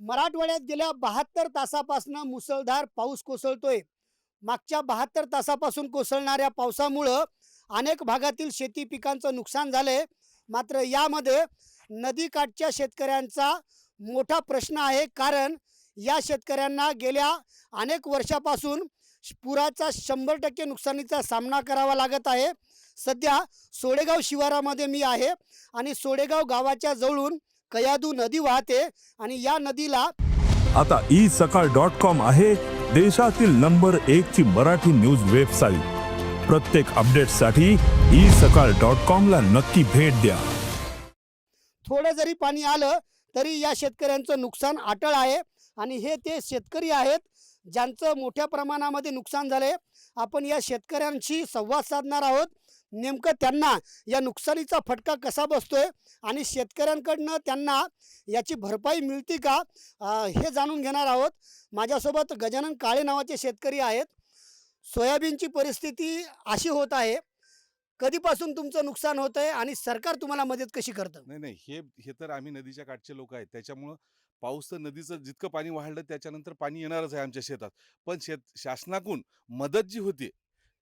मराठवाड्यात गेल्या बहात्तर तासापासून मुसळधार पाऊस कोसळतोय. मागच्या बहात्तर तासापासून कोसळणाऱ्या पावसामुळं अनेक भागातील शेती पिकांचं नुकसान झालंय. मात्र यामध्ये नदीकाठच्या शेतकऱ्यांचा मोठा प्रश्न आहे कारण या शेतकऱ्यांना गेल्या अनेक वर्षापासून पुराचा शंभर टक्के नुकसानीचा सामना करावा लागत आहे. सध्या सोडेगाव शिवारामध्ये मी आहे आणि सोडेगाव गावाच्या जवळून कयादू नदी वाहते आणि या नदीला आता ई सकाळ डॉट कॉम आहे देशातील नंबर एक ची मराठी न्यूज वेबसाईट प्रत्येक अपडेटसाठी ई सकाळ डॉट कॉम ला नक्की भेट द्या. थोडं जरी पाणी आलं तरी या शेतकऱ्यांचं नुकसान अटळ आहे आणि हे ते शेतकरी आहेत ज्यांचं मोठ्या प्रमाणामध्ये नुकसान झालंय. आपण या शेतकऱ्यांशी संवाद साधणार आहोत. नेमकं त्यांना या नुकसानीचा फटका कसा बसतोय आणि शेतकऱ्यांकडनं त्यांना याची भरपाई मिळते का हे जाणून घेणार आहोत. माझ्यासोबत गजानन काळे नावाचे शेतकरी आहेत. सोयाबीनची परिस्थिती अशी होत आहे. कधीपासून तुमचं नुकसान होत आहे आणि सरकार तुम्हाला मदत कशी करतं? नाही नाही हे हे तर आम्ही नदीच्या काठचे लोक आहेत. त्याच्यामुळं पाऊस तर नदीचं जितकं पाणी वाढलं त्याच्यानंतर पाणी येणारच आहे आमच्या शेतात. पण शेत शासनाकडून मदत जी होती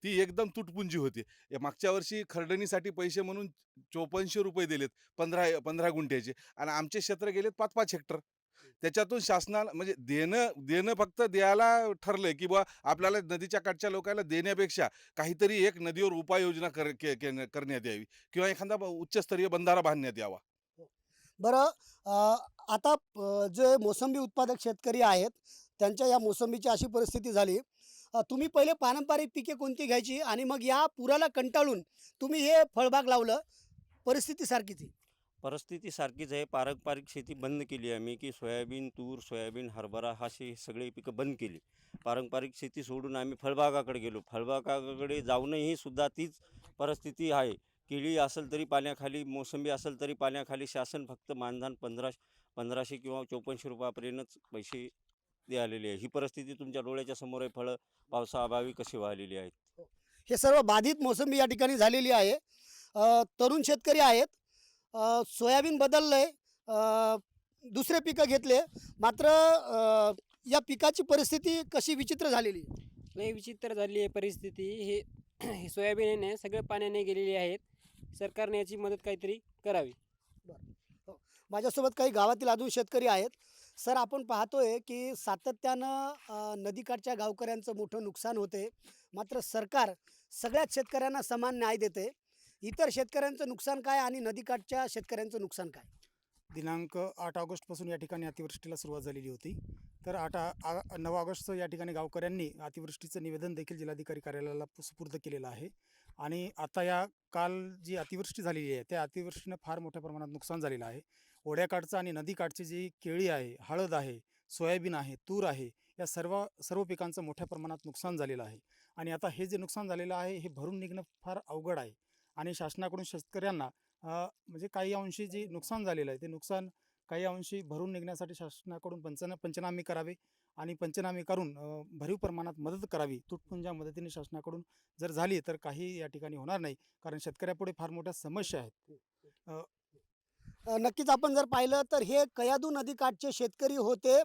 ती एकदम तुटपुंजी होती. या मागच्या वर्षी खरडणीसाठी पैसे म्हणून चोपन्नशे रुपये दिलेत पंधरा पंधरा गुंठ्याचे आणि आमचे क्षेत्र गेलेत पाच पाच हेक्टर. त्याच्यातून शासनाला म्हणजे देणं देणं फक्त द्यायला ठरलंय की बा आपल्याला नदीच्या काठच्या लोकांना देण्यापेक्षा काहीतरी एक नदीवर उपाययोजना कर करण्यात यावी किंवा एखादा उच्चस्तरीय बंधारा बांधण्यात यावा. बरं अ, आता जे मोसंबी उत्पादक शेतकरी आहेत त्यांच्या या मोसंबीची अशी परिस्थिती झाली तुम्ही पहिले पारंपरिक पिके कोणती घ्यायची आणि मग या पुराला कंटाळून तुम्ही हे फळबाग लावलं परिस्थिती सारखीच आहे. परिस्थिती सारखीच आहे. पारंपरिक शेती बंद केली आम्ही की सोयाबीन तूर सोयाबीन हरभरा अशी सगळी पिकं बंद केली. पारंपरिक शेती सोडून आम्ही फळबागाकडे गेलो. फळबागाकडे जाऊनही सुद्धा तीच परिस्थिती आहे. केळी असेल तरी पाण्याखाली मोसंबी असेल तरी पाण्याखाली शासन फक्त मानधन पंधरा पंधराशे किंवा चोपन्नशे रुपयापर्यंतच पैसे द्यालेले आहे. ही परिस्थिती तुमच्या डोळ्याच्या समोर आहे फळं पावसाअभावी कशी वाहिलेली आहेत? हे. सर्व बाधित मोसंबी या ठिकाणी झालेली आहे. तरुण शेतकरी आहेत. सोयाबीन बदललंय. अ, दुसरे पिकं घेतले. मात्र या पिकाची परिस्थिती कशी विचित्र झालेली? आहे? लय विचित्र झाली आहे परिस्थिती. हे हे सोयाबीन आहे ना सगळे पाण्याने गेलेली आहेत. सरकारने याची मदत काहीतरी करावी. माझ्यासोबत काही गावातील अजून शेतकरी आहेत. सर आपण पाहतोय की सातत्यानं नदीकाठच्या गावकऱ्यांचं मोठं नुकसान होते. मात्र सरकार सगळ्याच शेतकऱ्यांना समान न्याय देते. इतर शेतकऱ्यांचं नुकसान काय आणि नदीकाठच्या शेतकऱ्यांचं नुकसान काय? दिनांक आठ ऑगस्टपासून या ठिकाणी अतिवृष्टीला सुरुवात झालेली होती. तर आठ आ नऊ ऑगस्ट या ठिकाणी गावकऱ्यांनी अतिवृष्टीचं निवेदन देखील जिल्हाधिकारी कार्यालयाला सुपूर्द केलेलं आहे. आणि आता या काल जी अतिवृष्टी झालेली आहे त्या अतिवृष्टीनं फार मोठ्या प्रमाणात नुकसान झालेलं आहे. ओढ्याकाठचं आणि नदीकाठची जी केळी आहे हळद आहे सोयाबीन आहे तूर आहे या सर्व सर्व पिकांचं मोठ्या प्रमाणात नुकसान झालेलं आहे. आणि आता हे जे नुकसान झालेलं आहे हे भरून निघणं फार अवघड आहे. आणि शासनाकडून शेतकऱ्यांना म्हणजे काही अंशी जे नुकसान झालेलं आहे ते नुकसान काही अंशी भरून निघण्यासाठी शासनाकडून पंचना पंचनामे करावे आणि पंचनामे करून भरीव प्रमाणात मदत करावी. तुटपुंज्या मदतीने शासनाकडून जर झाली तर काही या ठिकाणी होणार नाही कारण शेतकऱ्यापुढे फार मोठ्या समस्या आहेत. नक्कीच आपण जर पाहिलं तर हे कयादू नदीकाठचे शेतकरी होते.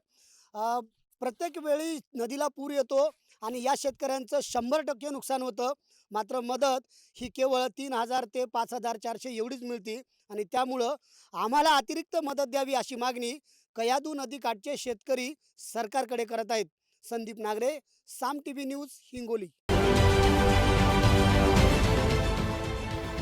प्रत्येक वेळी नदीला पूर येतो आणि या शेतकऱ्यांचं शंभर टक्के नुकसान होतं. मात्र मदत ही केवळ तीन हजार ते पाच हजार चारशे एवढीच मिळते आणि त्यामुळं आम्हाला अतिरिक्त मदत द्यावी अशी मागणी कयादू नदीकाठचे शेतकरी सरकारकडे करत आहेत. Sandeep Nagare Saam T V news Hingoli.